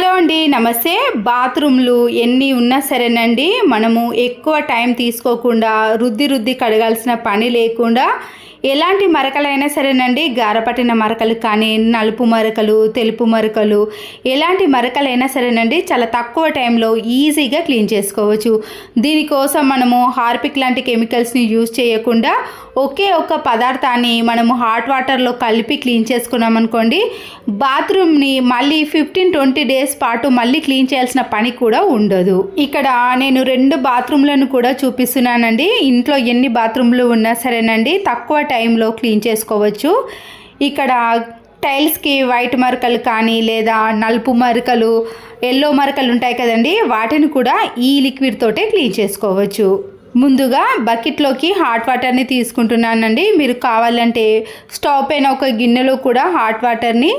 Hello అండి నమస్తే. బాత్రూమ్లు ఎన్ని ఉన్నా సరేనండి మనము ఎక్కువ టైం తీసుకోకుండా రుద్ది రుద్ది కడగాల్సిన పని లేకుండా ఎలాంటి మరకలైనా సరేనండి. గారపట్టిన మరకలు కానీ నలుపు మరకలు తెలుపు మరకలు ఎలాంటి మరకలైనా సరేనండి. చాలా తక్కువ టైంలో ఈజీగా క్లీన్ చేసుకోవచ్చు. దీనికోసం మనము హార్పిక్ లాంటి కెమికల్స్ని యూజ్ చేయకుండా ఒకే ఒక పదార్థాన్ని మనము హాట్ వాటర్లో కలిపి క్లీన్ చేసుకున్నాం అనుకోండి బాత్రూమ్ని మళ్ళీ ఫిఫ్టీన్ ట్వంటీ డేస్ పాటు మళ్ళీ క్లీన్ చేయాల్సిన పని కూడా ఉండదు. ఇక్కడ నేను రెండు బాత్రూమ్లను కూడా చూపిస్తున్నానండి. ఇంట్లో ఎన్ని బాత్రూమ్లు ఉన్నా సరేనండి. తక్కువ టైంలో క్లీన్ చేసుకోవచ్చు. ఇక్కడ టైల్స్కి వైట్ మరకలు కానీ లేదా నలుపు మరకలు ఎల్లో మరకలు ఉంటాయి కదండి వాటిని కూడా ఈ లిక్విడ్ తోటే క్లీన్ చేసుకోవచ్చు. ముందుగా బకెట్లోకి హాట్ వాటర్ని తీసుకుంటున్నానండి. మీరు కావాలంటే స్టవ్ పైన ఒక గిన్నెలో కూడా హాట్ వాటర్ని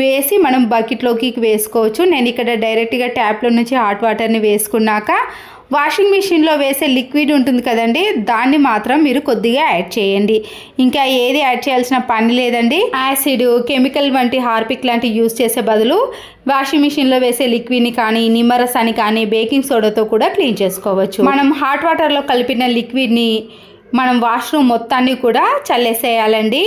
వేసి మనం బకెట్లోకి వేసుకోవచ్చు. నేను ఇక్కడ డైరెక్ట్గా ట్యాప్లో నుంచి హాట్ వాటర్ని వేసుకున్నాక వాషింగ్ మిషన్లో వేసే లిక్విడ్ ఉంటుంది కదండి దాన్ని మాత్రం మీరు కొద్దిగా యాడ్ చేయండి. ఇంకా ఏది యాడ్ చేయాల్సిన పని లేదండి. యాసిడ్ కెమికల్ వంటి హార్పిక్ లాంటివి యూస్ చేసే బదులు వాషింగ్ మిషన్లో వేసే లిక్విడ్ని కానీ నిమ్మరసాన్ని కానీ బేకింగ్ సోడాతో కూడా క్లీన్ చేసుకోవచ్చు. మనం హాట్ వాటర్లో కలిపిన లిక్విడ్ని మనం వాష్రూమ్ మొత్తాన్ని కూడా చల్లేసేయాలండి.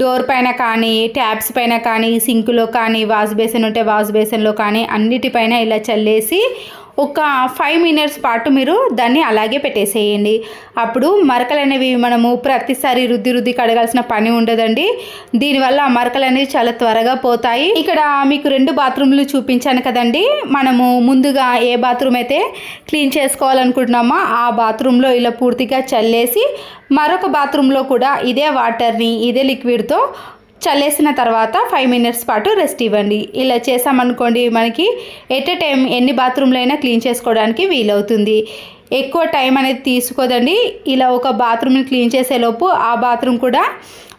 డోర్ పైన కానీ ట్యాప్స్ పైన కానీ సింకులో కానీ వాష్ బేసిన్ ఉంటే వాష్ బేసిన్లో కానీ అన్నిటిపైన ఇలా చల్లేసి ఒక ఫైవ్ మినిట్స్ పాటు మీరు దాన్ని అలాగే పెట్టేసేయండి. అప్పుడు మరకలు అనేవి మనము ప్రతిసారి రుద్ది రుద్ది కడగాల్సిన పని ఉండదండి. దీనివల్ల ఆ మరకలు అనేవి చాలా త్వరగా పోతాయి. ఇక్కడ మీకు రెండు బాత్రూమ్లు చూపించాను కదండి. మనము ముందుగా ఏ బాత్రూమ్ అయితే క్లీన్ చేసుకోవాలనుకుంటున్నామో ఆ బాత్రూంలో ఇలా పూర్తిగా చల్లేసి మరొక బాత్రూంలో కూడా ఇదే వాటర్ని ఇదే లిక్విడ్తో చల్లేసిన తర్వాత ఫైవ్ మినిట్స్ పాటు రెస్ట్ ఇవ్వండి. ఇలా చేసామనుకోండి మనకి ఎట్ ఎ టైం ఎన్ని బాత్రూమ్లైనా క్లీన్ చేసుకోవడానికి వీలవుతుంది. ఎక్కువ టైం అనేది తీసుకోదండి. ఇలా ఒక బాత్రూమ్ని క్లీన్ చేసేలోపు ఆ బాత్రూమ్ కూడా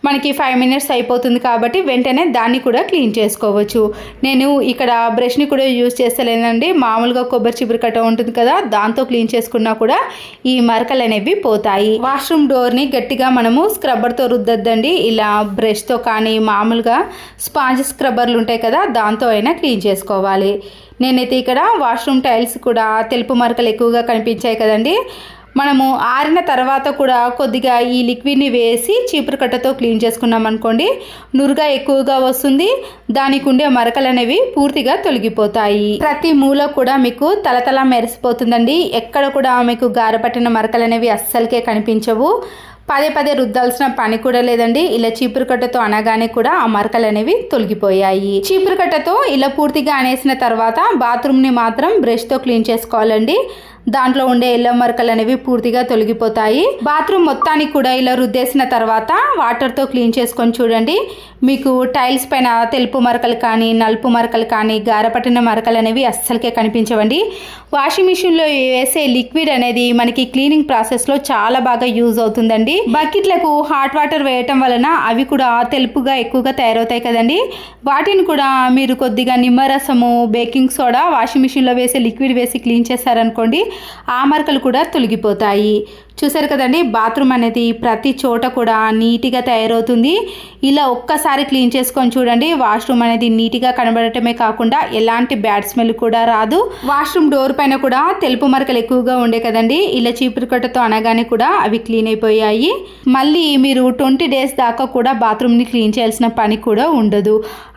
మనకి ఫైవ్ మినిట్స్ అయిపోతుంది కాబట్టి వెంటనే దాన్ని కూడా క్లీన్ చేసుకోవచ్చు. నేను ఇక్కడ బ్రష్ని కూడా యూజ్ చేస్తలేనండి. మామూలుగా కొబ్బరి చిబురు కట్ట ఉంటుంది కదా దాంతో క్లీన్ చేసుకున్నా కూడా ఈ మరకలు అనేవి పోతాయి. వాష్రూమ్ డోర్ని గట్టిగా మనము స్క్రబ్బర్తో రుద్దద్దండి. ఇలా బ్రష్తో కానీ మామూలుగా స్పాంజ్ స్క్రబ్బర్లు ఉంటాయి కదా దాంతో అయినా క్లీన్ చేసుకోవాలి. నేనైతే ఇక్కడ వాష్రూమ్ టైల్స్ కూడా తెలుపు మరకలు ఎక్కువగా కనిపించాయి కదండి. మనము ఆరిన తర్వాత కూడా కొద్దిగా ఈ లిక్విడ్ని వేసి చీపురు కట్టతో క్లీన్ చేసుకున్నాం అనుకోండి నురుగా ఎక్కువగా వస్తుంది దానికి ఉండే మరకలు అనేవి పూర్తిగా తొలగిపోతాయి. ప్రతి మూల కూడా మీకు తలతల మెరిసిపోతుందండి. ఎక్కడ కూడా మీకు గారపట్టిన మరకలు అనేవి అస్సలకే కనిపించవు. పదే పదే రుద్దాల్సిన పని కూడా లేదండి. ఇలా చీపురు కట్టతో అనగానే కూడా ఆ మరకలు అనేవి తొలగిపోయాయి. చీపురు కట్టతో ఇలా పూర్తిగా అనేసిన తర్వాత బాత్రూమ్ని మాత్రం బ్రష్తో క్లీన్ చేసుకోవాలండి. దాంట్లో ఉండే ఎల్లో మరకలు అనేవి పూర్తిగా తొలగిపోతాయి. బాత్రూమ్ మొత్తానికి కూడా ఇలా రుద్దేసిన తర్వాత వాటర్తో క్లీన్ చేసుకొని చూడండి. మీకు టైల్స్ పైన తెలుపు మరకలు కానీ నలుపు మరకలు కానీ గారపట్టిన మరకలు అనేవి అస్సలకే కనిపించవండి. వాషింగ్ మిషన్లో వేసే లిక్విడ్ అనేది మనకి క్లీనింగ్ ప్రాసెస్లో చాలా బాగా యూజ్ అవుతుందండి. బకెట్లకు హాట్ వాటర్ వేయటం వలన అవి కూడా తెలుపుగా ఎక్కువగా తయారవుతాయి కదండి. వాటిని కూడా మీరు కొద్దిగా నిమ్మరసము బేకింగ్ సోడా వాషింగ్ మిషన్లో వేసే లిక్విడ్ వేసి క్లీన్ చేశారనుకోండి ఆ మరకలు కూడా తొలగిపోతాయి. చూసారు కదండి బాత్రూమ్ అనేది ప్రతి చోట కూడా నీట్గా తయారవుతుంది. ఇలా ఒక్కసారి క్లీన్ చేసుకొని చూడండి వాష్రూమ్ అనేది నీట్గా కనబడటమే కాకుండా ఎలాంటి బ్యాడ్ స్మెల్ కూడా రాదు. వాష్రూమ్ డోర్ పైన కూడా తెలుపు మరకలు ఎక్కువగా ఉండే కదండి ఇలా చీపురు కట్టతో అనగానే కూడా అవి క్లీన్ అయిపోయాయి. మళ్ళీ మీరు ట్వంటీ డేస్ దాకా కూడా బాత్రూమ్ని క్లీన్ చేయాల్సిన పని కూడా ఉండదు.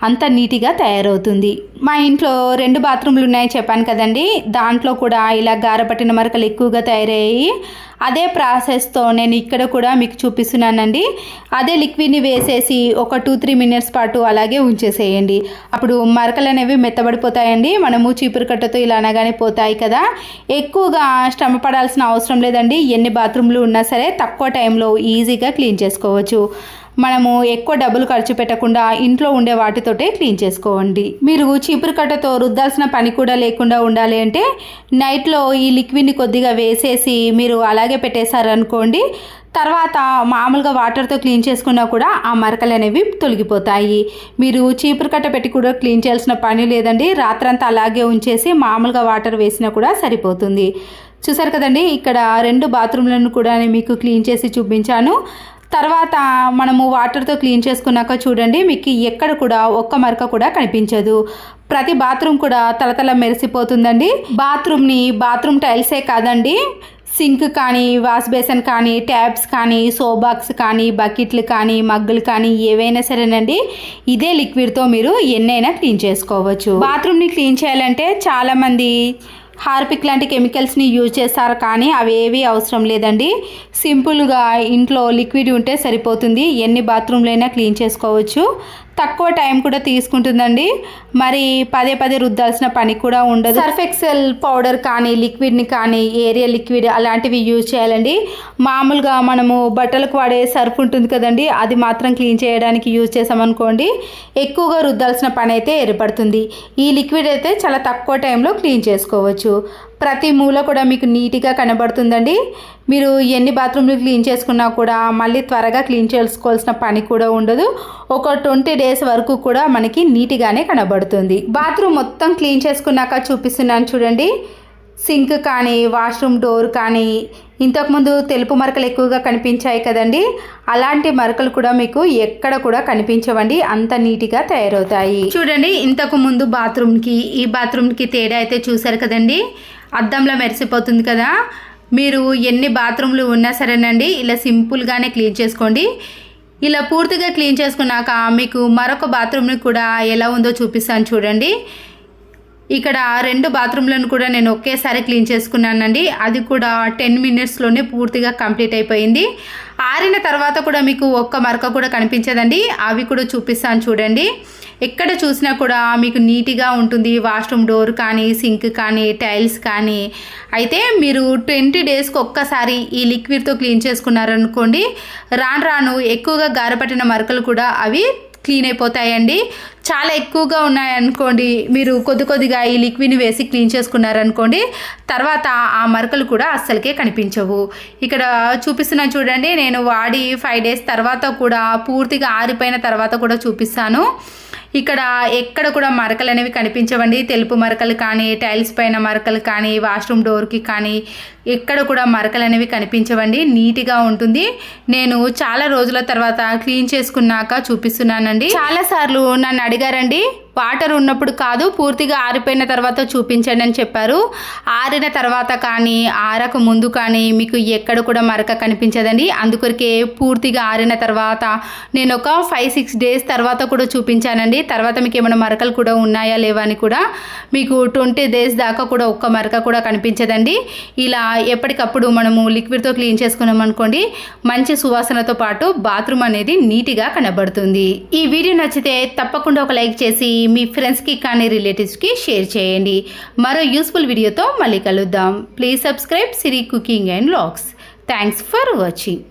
అంత నీట్గా తయారవుతుంది. మా ఇంట్లో రెండు బాత్రూమ్లు ఉన్నాయని చెప్పాను కదండి దాంట్లో కూడా ఇలా గారపట్టిన మరకలు ఎక్కువగా తయారయ్యాయి. అదే ప్రాసెస్తో నేను ఇక్కడ కూడా మీకు చూపిస్తున్నానండి. అదే లిక్విడ్ని వేసేసి ఒక టూ త్రీ మినిట్స్ పాటు అలాగే ఉంచేసేయండి. అప్పుడు మరకలు అనేవి మెత్తబడిపోతాయండి. మనము చీపురు కట్టతో ఇలా అనగానే పోతాయి కదా. ఎక్కువగా శ్రమ పడాల్సిన అవసరం లేదండి. ఎన్ని బాత్రూమ్లు ఉన్నా సరే తక్కువ టైంలో ఈజీగా క్లీన్ చేసుకోవచ్చు. మనము ఎక్కువ డబ్బులు ఖర్చు పెట్టకుండా ఇంట్లో ఉండే వాటితోటే క్లీన్ చేసుకోండి. మీరు చీపురు కట్టతో రుద్దాల్సిన పని కూడా లేకుండా ఉండాలి అంటే నైట్లో ఈ లిక్విడ్ని కొద్దిగా వేసేసి మీరు అలాగే పెట్టేశారనుకోండి తర్వాత మామూలుగా వాటర్తో క్లీన్ చేసుకున్నా కూడా ఆ మరకలు అనేవి తొలగిపోతాయి. మీరు చీపురు కట్ట పెట్టి కూడా క్లీన్ చేయాల్సిన పని లేదండి రాత్రంతా అలాగే ఉంచేసి మామూలుగా వాటర్ వేసినా కూడా సరిపోతుంది. చూసారు కదండి ఇక్కడ రెండు బాత్రూమ్లను కూడా మీకు క్లీన్ చేసి చూపించాను. తర్వాత మనము వాటర్తో క్లీన్ చేసుకున్నాక చూడండి మీకు ఎక్కడ కూడా ఒక్క మరక కూడా కనిపించదు. ప్రతి బాత్రూమ్ కూడా తలతల మెరిసిపోతుందండి. బాత్రూమ్ని బాత్రూమ్ టైల్సే కాదండి. సింక్ కానీ వాష్ బేసన్ కానీ ట్యాబ్స్ కానీ సోబాక్స్ కానీ బకెట్లు కానీ మగ్గులు కానీ ఏవైనా సరేనండి. ఇదే లిక్విడ్తో మీరు ఎన్నైనా క్లీన్ చేసుకోవచ్చు. బాత్రూమ్ని క్లీన్ చేయాలంటే చాలామంది హార్పిక్ లాంటి కెమికల్స్ని యూజ్ చేస్తారు కానీ అవి ఏవి అవసరం లేదండి. సింపుల్గా ఇంట్లో లిక్విడ్ ఉంటే సరిపోతుంది. ఎన్ని బాత్రూమ్లైనా క్లీన్ చేసుకోవచ్చు. తక్కువ టైం కూడా తీసుకుంటుందండి. మరి పదే పదే రుద్దాల్సిన పని కూడా ఉండదు. సర్ఫ్ ఎక్సెల్ పౌడర్ కానీ లిక్విడ్ని కానీ ఏరియా లిక్విడ్ అలాంటివి యూజ్ చేయాలండి. మామూలుగా మనము బట్టలకు వాడే సర్ఫ్ ఉంటుంది కదండి అది మాత్రం క్లీన్ చేయడానికి యూజ్ చేసామనుకోండి ఎక్కువగా రుద్దాల్సిన పని అయితే ఏర్పడుతుంది. ఈ లిక్విడ్ అయితే చాలా తక్కువ టైంలో క్లీన్ చేసుకోవచ్చు. ప్రతి మూల కూడా మీకు నీట్గా కనబడుతుందండి. మీరు ఎన్ని బాత్రూమ్లు క్లీన్ చేసుకున్నా కూడా మళ్ళీ త్వరగా క్లీన్ చేసుకోవాల్సిన పని కూడా ఉండదు. ఒక ట్వంటీ డేస్ వరకు కూడా మనకి నీట్గానే కనబడుతుంది. బాత్రూమ్ మొత్తం క్లీన్ చేసుకున్నాక చూపిస్తున్నాను చూడండి. సింక్ కానీ వాష్రూమ్ డోర్ కానీ ఇంతకుముందు తెలుపు మరకలు ఎక్కువగా కనిపించాయి కదండి. అలాంటి మరకలు కూడా మీకు ఎక్కడ కూడా కనిపించవండి. అంత నీట్గా తయారవుతాయి. చూడండి ఇంతకు ముందు బాత్రూమ్కి ఈ బాత్రూమ్కి తేడా అయితే చూసారు కదండి. అద్దంలో మెరిసిపోతుంది కదా. మీరు ఎన్ని బాత్రూమ్లు ఉన్నా సరేనండి ఇలా సింపుల్గానే క్లీన్ చేసుకోండి. ఇలా పూర్తిగా క్లీన్ చేసుకున్నాక మీకు మరొక బాత్రూమ్ని కూడా ఎలా ఉందో చూపిస్తాను చూడండి. ఇక్కడ రెండు బాత్రూమ్లను కూడా నేను ఒకేసారి క్లీన్ చేసుకున్నానండి. అది కూడా టెన్ మినిట్స్లోనే పూర్తిగా కంప్లీట్ అయిపోయింది. ఆరిన తర్వాత కూడా మీకు ఒక్క మరక కూడా కనిపించదండి. అవి కూడా చూపిస్తాను చూడండి. ఎక్కడ చూసినా కూడా మీకు నీట్గా ఉంటుంది వాష్రూమ్ డోర్ కానీ సింక్ కానీ టైల్స్ కానీ. అయితే మీరు ట్వంటీ డేస్కి ఒక్కసారి ఈ లిక్విడ్తో క్లీన్ చేసుకున్నారనుకోండి రాను రాను ఎక్కువగా గారపట్టిన మరకలు కూడా అవి క్లీన్ అయిపోతాయండి. చాలా ఎక్కువగా ఉన్నాయనుకోండి మీరు కొద్ది కొద్దిగా ఈ లిక్విడ్ని వేసి క్లీన్ చేసుకున్నారనుకోండి తర్వాత ఆ మరకలు కూడా అస్సలకే కనిపించవు. ఇక్కడ చూపిస్తున్నాను చూడండి నేను వాడి ఫైవ్ డేస్ తర్వాత కూడా పూర్తిగా ఆరిపోయిన తర్వాత కూడా చూపిస్తాను. ఇక్కడ ఎక్కడ కూడా మరకలు అనేవి కనిపించవండి. తెలుపు మరకలు కానీ టైల్స్ పైన మరకలు కానీ వాష్రూమ్ డోర్కి కానీ ఎక్కడ కూడా మరకలు అనేవి కనిపించవండి. నీట్గా ఉంటుంది. నేను చాలా రోజుల తర్వాత క్లీన్ చేసుకున్నాక చూపిస్తున్నానండి. చాలాసార్లు నన్ను అడిగారండి వాటర్ ఉన్నప్పుడు కాదు పూర్తిగా ఆరిపోయిన తర్వాత చూపించండి అని చెప్పారు. ఆరిన తర్వాత కానీ ఆరక ముందు కానీ మీకు ఎక్కడ కూడా మరక కనిపించదండి. అందుకొరికే పూర్తిగా ఆరిన తర్వాత నేను ఒక ఫైవ్ సిక్స్ డేస్ తర్వాత కూడా చూపించానండి. తర్వాత మీకు ఏమైనా మరకలు కూడా ఉన్నాయా లేవా అని కూడా మీకు ట్వంటీ డేస్ దాకా కూడా ఒక్క మరక కూడా కనిపించదండి. ఇలా ఎప్పటికప్పుడు మనము లిక్విడ్తో క్లీన్ చేసుకున్నాం అనుకోండి మంచి సువాసనతో పాటు బాత్రూమ్ అనేది నీట్గా కనబడుతుంది. ఈ వీడియో నచ్చితే తప్పకుండా ఒక లైక్ చేసి మీ ఫ్రెండ్స్కి కానీ రిలేటివ్స్కి షేర్ చేయండి. మరో యూస్ఫుల్ వీడియోతో మళ్ళీ కలుద్దాం. Please subscribe Siri cooking and vlogs thanks for watching